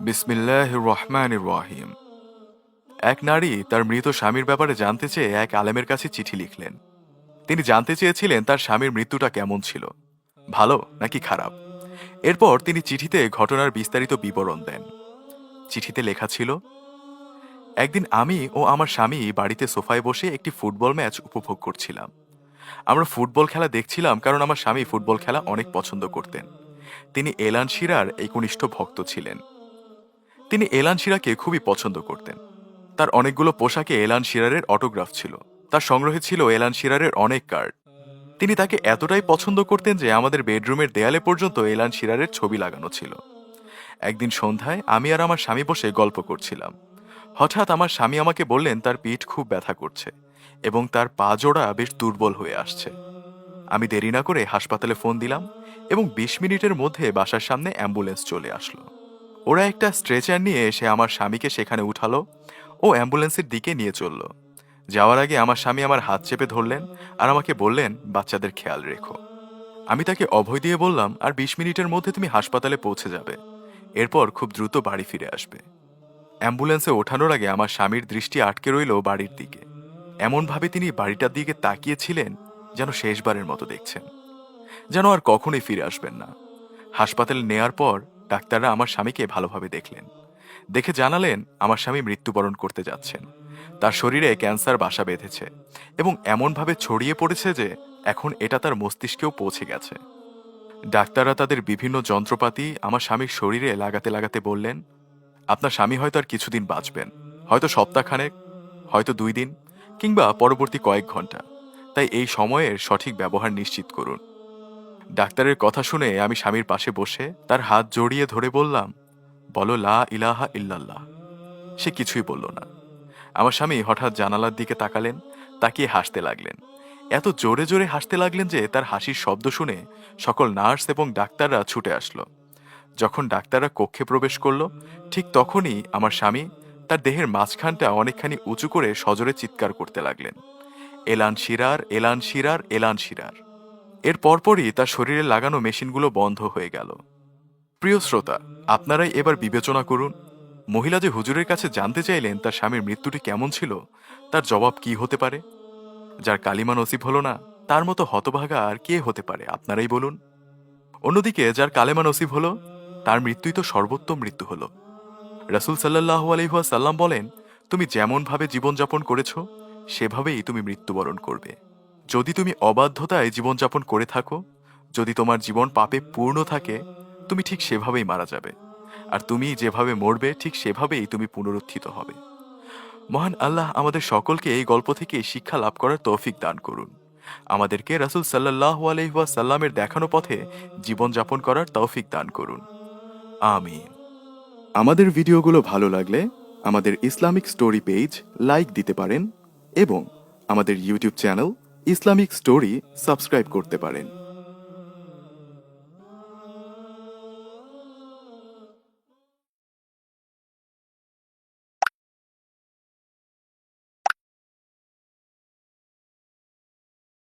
বিসমিল্লাহ রহমান রহিম। এক নারী তার মৃত স্বামীর ব্যাপারে জানতে চেয়ে এক আলেমের কাছে চিঠি লিখলেন। তিনি জানতে চেয়েছিলেন তার স্বামীর মৃত্যুটা কেমন ছিল। ভালো নাকি খারাপ? এরপর তিনি চিঠিতে ঘটনার বিস্তারিত বিবরণ দেন। চিঠিতে লেখা ছিল, একদিন আমি ও আমার স্বামী বাড়িতে সোফায় বসে একটি ফুটবল ম্যাচ উপভোগ করছিলাম। আমরা ফুটবল খেলা দেখছিলাম কারণ আমার স্বামী ফুটবল খেলা অনেক পছন্দ করতেন। তিনি এলান শিরার একনিষ্ঠ ভক্ত ছিলেন। তিনি এলান শিরাকে খুবই পছন্দ করতেন। তার অনেকগুলো পোশাকে এলান শিরারের অটোগ্রাফ ছিল। তার সংগ্রহে ছিল এলান শিরারের অনেক কার্ড। তিনি তাকে এতটাই পছন্দ করতেন যে আমাদের বেডরুমের দেয়ালে পর্যন্ত এলান শিরারের ছবি লাগানো ছিল। একদিন সন্ধ্যায় আমি আর আমার স্বামী বসে গল্প করছিলাম। হঠাৎ আমার স্বামী আমাকে বললেন, তার পিঠ খুব ব্যথা করছে এবং তার পা জোড়া বেশ দুর্বল হয়ে আসছে। আমি দেরি না করে হাসপাতালে ফোন দিলাম এবং বিশ মিনিটের মধ্যে বাসার সামনে অ্যাম্বুলেন্স চলে আসলো। ওরা একটা স্ট্রেচার নিয়ে এসে আমার স্বামীকে সেখানে উঠালো ও অ্যাম্বুলেন্সের দিকে নিয়ে চলল। যাওয়ার আগে আমার স্বামী আমার হাত চেপে ধরলেন আর আমাকে বললেন, বাচ্চাদের খেয়াল রেখো। আমি তাকে অভয় দিয়ে বললাম, আর বিশ মিনিটের মধ্যে তুমি হাসপাতালে পৌঁছে যাবে। এরপর খুব দ্রুত বাড়ি ফিরে আসবে। অ্যাম্বুলেন্সে ওঠানোর আগে আমার স্বামীর দৃষ্টি আটকে রইল বাড়ির দিকে। এমনভাবে তিনি বাড়িটার দিকে তাকিয়েছিলেন যেন শেষবারের মতো দেখছেন। যেন আর কখনোই ফিরে আসবেন না। হাসপাতালে নেয়ার পর ডাক্তাররা আমার স্বামীকে ভালোভাবে দেখলেন। দেখে জানালেন আমার স্বামী মৃত্যুবরণ করতে যাচ্ছেন। তার শরীরে ক্যান্সার বাসা বেঁধেছে এবং এমনভাবে ছড়িয়ে পড়েছে যে এখন এটা তার মস্তিষ্কেও পৌঁছে গেছে। ডাক্তাররা তাদের বিভিন্ন যন্ত্রপাতি আমার স্বামীর শরীরে লাগাতে লাগাতে বললেন, আপনার স্বামী হয়তো আর কিছুদিন বাঁচবেন। হয়তো সপ্তাহখানেক, হয়তো দুই দিন কিংবা পরবর্তী কয়েক ঘণ্টা। তাই এই সময়ের সঠিক ব্যবহার নিশ্চিত করুন। ডাক্তারের কথা শুনে আমি স্বামীর পাশে বসে তার হাত জড়িয়ে ধরে বললাম, বলো, লা ইলাহা ইল্লাল্লাহ। সে কিছুই বলল না। আমার স্বামী হঠাৎ জানালার দিকে তাকালেন, তাকিয়ে হাসতে লাগলেন। এত জোরে জোরে হাসতে লাগলেন যে তার হাসির শব্দ শুনে সকল নার্স এবং ডাক্তাররা ছুটে আসলো। যখন ডাক্তাররা কক্ষে প্রবেশ করল, ঠিক তখনই আমার স্বামী তার দেহের মাঝখানটা অনেকখানি উঁচু করে সজোরে চিৎকার করতে লাগলেন। এলান শিরার এলান শিরার এলান শিরার। এর পরপরই তার শরীরে লাগানো মেশিনগুলো বন্ধ হয়ে গেল। প্রিয় শ্রোতা, আপনারাই এবার বিবেচনা করুন, মহিলা যে হুজুরের কাছে জানতে চাইলেন তার স্বামীর মৃত্যুটি কেমন ছিল, তার জবাব কি হতে পারে? যার কালিমা নসিব হলো না, তার মতো হতভাগা আর কে হতে পারে, আপনারাই বলুন। অন্যদিকে, যার কালেমা নসিব হলো, তার মৃত্যুই তো সর্বোত্তম মৃত্যু হলো। রাসুল সাল্লাহ আলহিহাসাল্লাম সাল্লাম বলেন, তুমি যেমনভাবে জীবনযাপন করেছ, সেভাবেই তুমি মৃত্যুবরণ করবে। যদি তুমি অবাধ্যতায় জীবনযাপন করে থাকো, যদি তোমার জীবন পাপে পূর্ণ থাকে, তুমি ঠিক সেভাবেই মারা যাবে। আর তুমি যেভাবে মরবে, ঠিক সেভাবেই তুমি পুনরুত্থিত হবে। মহান আল্লাহ আমাদের সকলকে এই গল্প থেকে শিক্ষা লাভ করার তৌফিক দান করুন। আমাদেরকে রাসুল সাল্লাহ সাল্লামের দেখানো পথে জীবনযাপন করার তৌফিক দান করুন। আমি আমাদের ভিডিওগুলো ভালো লাগলে আমাদের ইসলামিক স্টোরি পেজ লাইক দিতে পারেন এবং আমাদের YouTube channel Islamic story subscribe করতে পারেন।